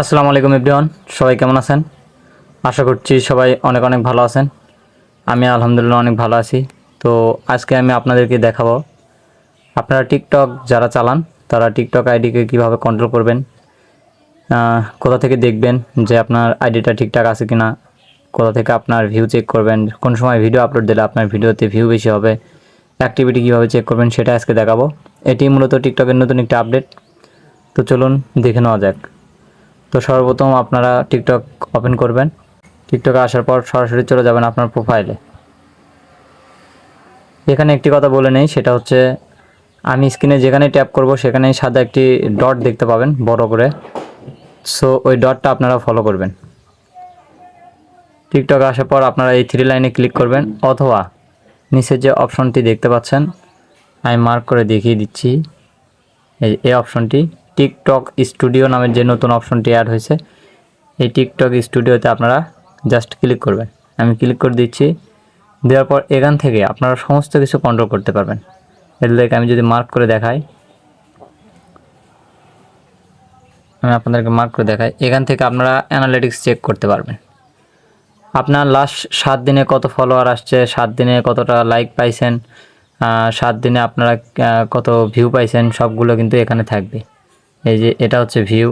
আসসালামু আলাইকুম এভরিওয়ান, সবাই কেমন আছেন? আশা করছি সবাই অনেক অনেক ভালো আছেন। আমি আলহামদুলিল্লাহ অনেক ভালো আছি। তো আজকে আমি আপনাদেরকে দেখাবো, আপনারা টিকটক যারা চালান, তারা টিকটক আইডিকে কীভাবে কন্ট্রোল করবেন কোথা থেকে দেখবেন যে আপনার আইডিটা ঠিকঠাক আছে কি না কোথা থেকে আপনার ভিউ চেক করবেন, কোন সময় ভিডিও আপলোড দিলে আপনার ভিডিওতে ভিউ বেশি হবে অ্যাক্টিভিটি কীভাবে চেক করবেন সেটা আজকে দেখাবো। এটি মূলত টিকটকের নতুন একটা আপডেট তো চলুন দেখে নেওয়া যাক। তো সর্বপ্রথম আপনারা টিকটক ওপেন করবেন। টিকটকে আসার পর সরাসরি চলে যাবেন আপনার প্রোফাইলে এখানে একটি কথা বলে নেই, সেটা হচ্ছে আমি স্ক্রিনে যেখানে ট্যাপ করব, সেখানেই সাদা একটি ডট দেখতে পাবেন, বড় করে। সো ওই ডটটা আপনারা ফলো করবেন। টিকটকে আসার পর আপনারা এই থ্রি লাইনে ক্লিক করবেন, অথবা নিচের যে অপশনটি দেখতে পাচ্ছেন, আমি মার্ক করে দেখিয়ে দিচ্ছি। এই অপশনটি টিকটক স্টুডিও নামের যে নতুন অপশনটি অ্যাড হয়েছে, এই টিকটক স্টুডিওতে আপনারা জাস্ট ক্লিক করবেন। আমি ক্লিক করে দিচ্ছি, দেওয়ার পর এখান থেকে আপনারা সমস্ত কিছু কন্ট্রোল করতে পারবেন। এগুলোকে আমি যদি মার্ক করে দেখাই, আমি আপনাদেরকে মার্ক করে দেখাই, এখান থেকে আপনারা অ্যানালিটিক্স চেক করতে পারবেন। আপনার লাস্ট সাত দিনে কত ফলোয়ার আসছে, সাত দিনে কতটা লাইক পাইছেন সাত দিনে আপনারা কত ভিউ পাইছেন, সবগুলো কিন্তু এখানে থাকবে। এই যে এটা হচ্ছে ভিউ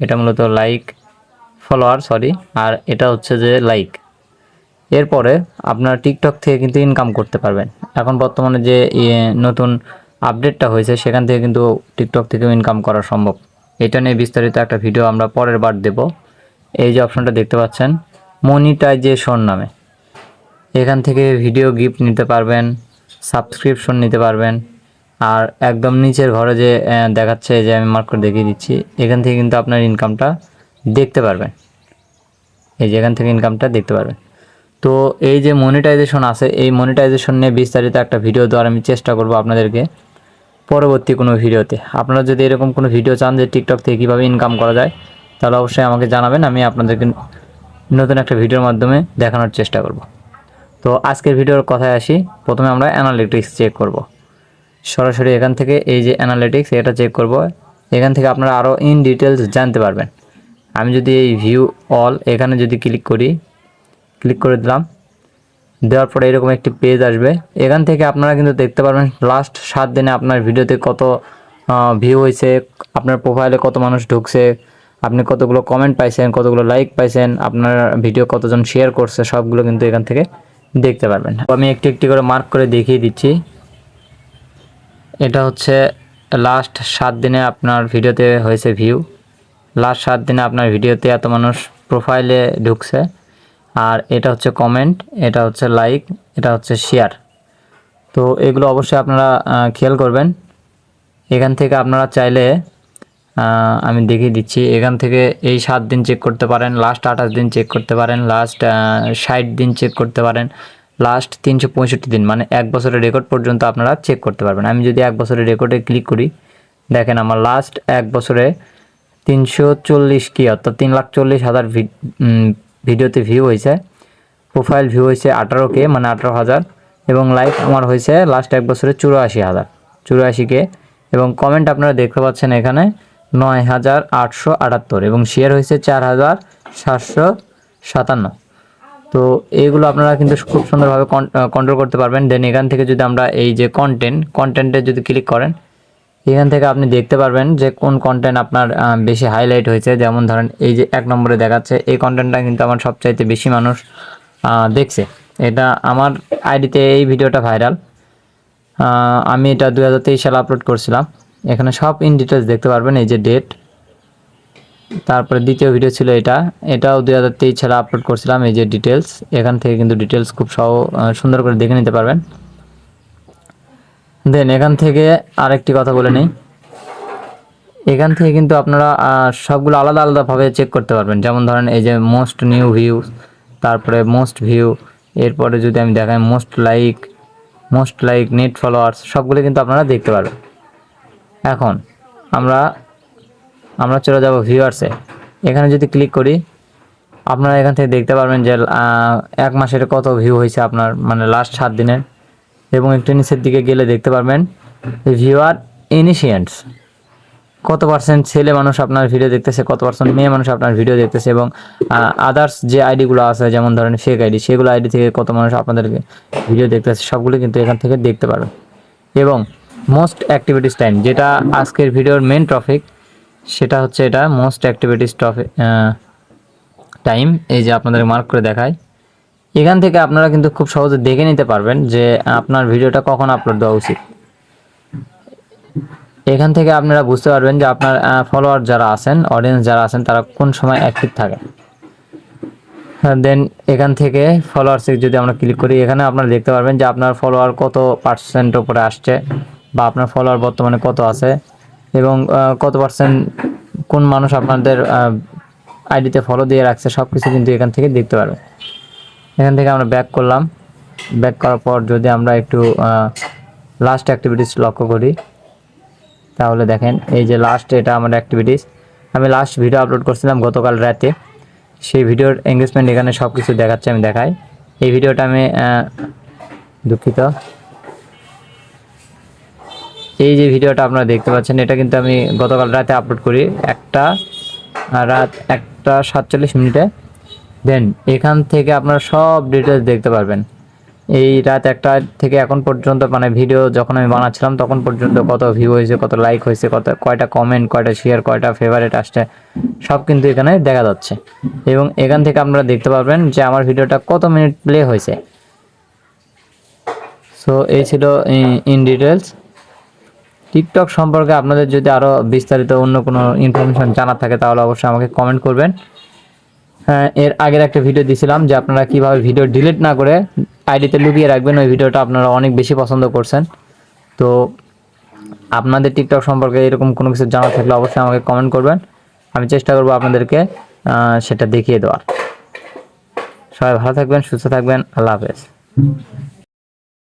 এটা মূলত লাইক ফলোয়ার সরি আর এটা হচ্ছে যে লাইক এরপরে আপনার টিকটক থেকে কিন্তু ইনকাম করতে পারবেন। এখন বর্তমানে যে নতুন আপডেটটা হয়েছে, সেখান থেকে কিন্তু টিকটক থেকেও ইনকাম করা সম্ভব। এটা নিয়ে বিস্তারিত একটা ভিডিও আমরা পরের বার দেব। এই যে অপশনটা দেখতে পাচ্ছেন মনিটাইজেশন নামে। এখান থেকে ভিডিও গিফট নিতে পারবেন সাবস্ক্রিপশন নিতে পারবেন। আর একদম নিচের ঘরে যে দেখাচ্ছে যে আমি মার্ক করে দেখিয়ে দিচ্ছি, এখান থেকে কিন্তু আপনার ইনকামটা দেখতে পারবেন। এই যে এখান থেকে ইনকামটা দেখতে পারবেন। তো এই যে মনিটাইজেশন আছে, এই মনিটাইজেশন নিয়ে বিস্তারিত একটা ভিডিও দেওয়ার আমি চেষ্টা করব আপনাদেরকে পরবর্তী কোনো ভিডিওতে আপনারা যদি এরকম কোনো ভিডিও চান যে টিকটক থেকে কীভাবে ইনকাম করা যায়, তাহলে অবশ্যই আমাকে জানাবেন, আমি আপনাদেরকে নতুন একটা ভিডিওর মাধ্যমে দেখানোর চেষ্টা করব। তো আজকের ভিডিওর কথায় আসি, প্রথমে আমরা অ্যানালিটিক্স চেক করব। সরাসরি এখান থেকে এই যে অ্যানালিটিক্স এটা চেক করব। এখান থেকে আপনারা আরও ইন ডিটেলস জানতে পারবেন। আমি যদি এই ভিউ অল এখানে যদি ক্লিক করি ক্লিক করে দিলাম। দেওয়ার পরে এরকম একটি পেজ আসবে। এখান থেকে আপনারা কিন্তু দেখতে পারবেন লাস্ট সাত দিনে আপনার ভিডিওতে কত ভিউ হয়েছে, আপনার প্রোফাইলে কত মানুষ ঢুকছে, আপনি কতগুলো কমেন্ট পাইছেন, কতগুলো লাইক পাইছেন, আপনার ভিডিও কতজন শেয়ার করছে, সবগুলো কিন্তু এখান থেকে দেখতে পারবেন। আমি একটি একটি করে মার্ক করে দেখিয়ে দিচ্ছি। এটা হচ্ছে লাস্ট সাত দিনে আপনার ভিডিওতে হয়েছে ভিউ লাস্ট সাত দিনে আপনার ভিডিওতে এত মানুষ প্রোফাইলে ঢুকছে। আর এটা হচ্ছে কমেন্ট এটা হচ্ছে লাইক এটা হচ্ছে শেয়ার তো এগুলো অবশ্যই আপনারা খেয়াল করবেন। এখান থেকে আপনারা চাইলে আমি দেখিয়ে দিচ্ছি। এখান থেকে এই সাত দিন চেক করতে পারেন লাস্ট আঠাশ দিন চেক করতে পারেন লাস্ট ষাট দিন চেক করতে পারেন। লাস্ট তিনশো পঁয়ষট্টি দিন মানে এক বছরের রেকর্ড পর্যন্ত আপনারা চেক করতে পারবেন। আমি যদি এক বছরের রেকর্ডে ক্লিক করি, দেখেন আমার লাস্ট এক বছরে তিনশো চল্লিশ কি, অর্থাৎ তিন লাখ চল্লিশ হাজার ভিডিওতে ভিউ হয়েছে। প্রোফাইল ভিউ হয়েছে আঠারো কে মানে আঠারো হাজার। এবং লাইক আমার হয়েছে লাস্ট এক বছরে চুরাশি হাজার, চুরাশি কে। এবং কমেন্ট আপনারা দেখতে পাচ্ছেন এখানে নয় হাজার আটশো আটাত্তর এবং শেয়ার হয়েছে চার হাজার সাতশো সাতান্ন। তো এইগুলো আপনারা কিন্তু খুব সুন্দরভাবে কন্ট্রোল করতে পারবেন। দেন এখান থেকে যদি আমরা এই যে কন্টেন্ট কন্টেন্টে যদি ক্লিক করেন, এখান থেকে আপনি দেখতে পারবেন যে কোন কন্টেন্ট আপনার বেশি হাইলাইট হয়েছে। যেমন ধরেন এই যে এক নম্বরে দেখাচ্ছে, এই কন্টেন্টটা কিন্তু আমার সবচাইতে বেশি মানুষ দেখছে। এটা আমার আইডিতে এই ভিডিওটা ভাইরাল আমি এটা দু হাজার তেইশ সালে আপলোড করছিলাম। এখানে সব ইন ডিটেলস দেখতে পারবেন, এই যে ডেট তারপরে দ্বিতীয় ভিডিও ছিল এটা। এটাও দুই হাজার তেইশ সালে আপলোড করছিলাম, এই যে ডিটেলস এখান থেকে কিন্তু ডিটেলস খুব সহ সুন্দর করে দেখে নিতে পারবেন। দেন এখান থেকে আরেকটি কথা বলে নিই। এখান থেকে কিন্তু আপনারা সবগুলো আলাদা আলাদাভাবে চেক করতে পারবেন। যেমন ধরেন এই যে মোস্ট নিউ ভিউ তারপরে মোস্ট ভিউ এরপরে যদি আমি দেখাই most like most like net followers সবগুলো কিন্তু আপনারা দেখতে পারবেন। এখন আমরা আমরা চলে যাব ভিউয়ার্সে এখানে যদি ক্লিক করি, আপনারা এখান থেকে দেখতে পারবেন যে এক মাসের কত ভিউ হয়েছে আপনার মানে লাস্ট সাত দিনের। এবং একটু নিচের দিকে গেলে দেখতে পারবেন ভিউয়ার ইনিশিয়েন্টস কত পার্সেন্ট ছেলে মানুষ আপনার ভিডিও দেখতেছে, কত পার্সেন্ট মেয়ে মানুষ আপনার ভিডিও দেখতেছে এবং আদার্স যে আইডিগুলো আছে, যেমন ধরেন ফেক আইডি সেগুলো আইডি থেকে কত মানুষ আপনাদেরকে ভিডিও দেখতেছে, সবগুলো কিন্তু এখান থেকে দেখতে পারবেন। এবং মোস্ট অ্যাক্টিভিটিস টাইম যেটা আজকের ভিডিওর মেন টপিক সেটা হচ্ছে এটা মোস্ট অ্যাক্টিভিটিস টপিক টাইম এই যে আপনাদের মার্ক করে দেখায়। এখান থেকে আপনারা কিন্তু খুব সহজে দেখে নিতে পারবেন যে আপনার ভিডিওটা কখন আপলোড দেওয়া উচিত। এখান থেকে আপনারা বুঝতে পারবেন যে আপনার ফলোয়ার যারা আছেন অডিয়েন্স যারা আছেন, তারা কোন সময় অ্যাক্টিভ থাকে। দেন এখান থেকে ফলোয়ার্সে যদি আমরা ক্লিক করি, এখানে আপনারা দেখতে পারবেন যে আপনার ফলোয়ার কত পার্সেন্ট উপরে আসছে বা আপনার ফলোয়ার বর্তমানে কত আছে। এবং কত পার্সেন্ট কোন মানুষ আপনাদের আইডিতে ফলো দিয়ে রাখছে সব কিছু কিন্তু এখান থেকে দেখতে পারবে। এখান থেকে আমরা ব্যাক করলাম। ব্যাক করার পর যদি আমরা একটু লাস্ট অ্যাক্টিভিটিস লক্ষ্য করি, তাহলে দেখেন, এই যে লাস্ট এটা আমার অ্যাক্টিভিটিস আমি লাস্ট ভিডিও আপলোড করছিলাম গতকাল রাতে। সেই ভিডিওর এঙ্গেজমেন্ট এখানে সব কিছু দেখাচ্ছে, আমি দেখাই। এই ভিডিওটা আমি দুঃখিত। এই যে ভিডিওটা আপনারা দেখতে পাচ্ছেন, এটা কিন্তু আমি গতকাল রাতে আপলোড করি। একটা রাত একটা সাতচল্লিশ মিনিটে। দেন এখান থেকে আপনারা সব ডিটেলস দেখতে পারবেন। এই রাত একটা থেকে এখন পর্যন্ত মানে ভিডিও যখন আমি বানাচ্ছিলাম, তখন পর্যন্ত কত ভিউ হয়েছে, কত লাইক হয়েছে, কত, কয়টা কমেন্ট কয়টা শেয়ার কয়টা ফেভারিট আসছে, সব কিন্তু এখানে দেখা যাচ্ছে। এবং এখান থেকে আপনারা দেখতে পারবেন যে আমার ভিডিওটা কত মিনিট প্লে হয়েছে। সো এই ছিল ইন ডিটেলস টিকটক সম্পর্কে আপনাদের যদি আরও বিস্তারিত অন্য কোনো ইনফরমেশন জানার থাকে তাহলে অবশ্যই আমাকে কমেন্ট করবেন। হ্যাঁ, এর আগের একটা ভিডিও দিয়েছিলাম যে আপনারা কীভাবে ভিডিও ডিলিট না করে আইডিতে লুকিয়ে রাখবেন ওই ভিডিওটা আপনারা অনেক বেশি পছন্দ করছেন। তো আপনাদের টিকটক সম্পর্কে এরকম কোনো কিছু জানা থাকলে অবশ্যই আমাকে কমেন্ট করবেন। আমি চেষ্টা করব আপনাদেরকে সেটা দেখিয়ে দেওয়ার। সবাই ভালো থাকবেন সুস্থ থাকবেন আল্লাহ হাফেজ।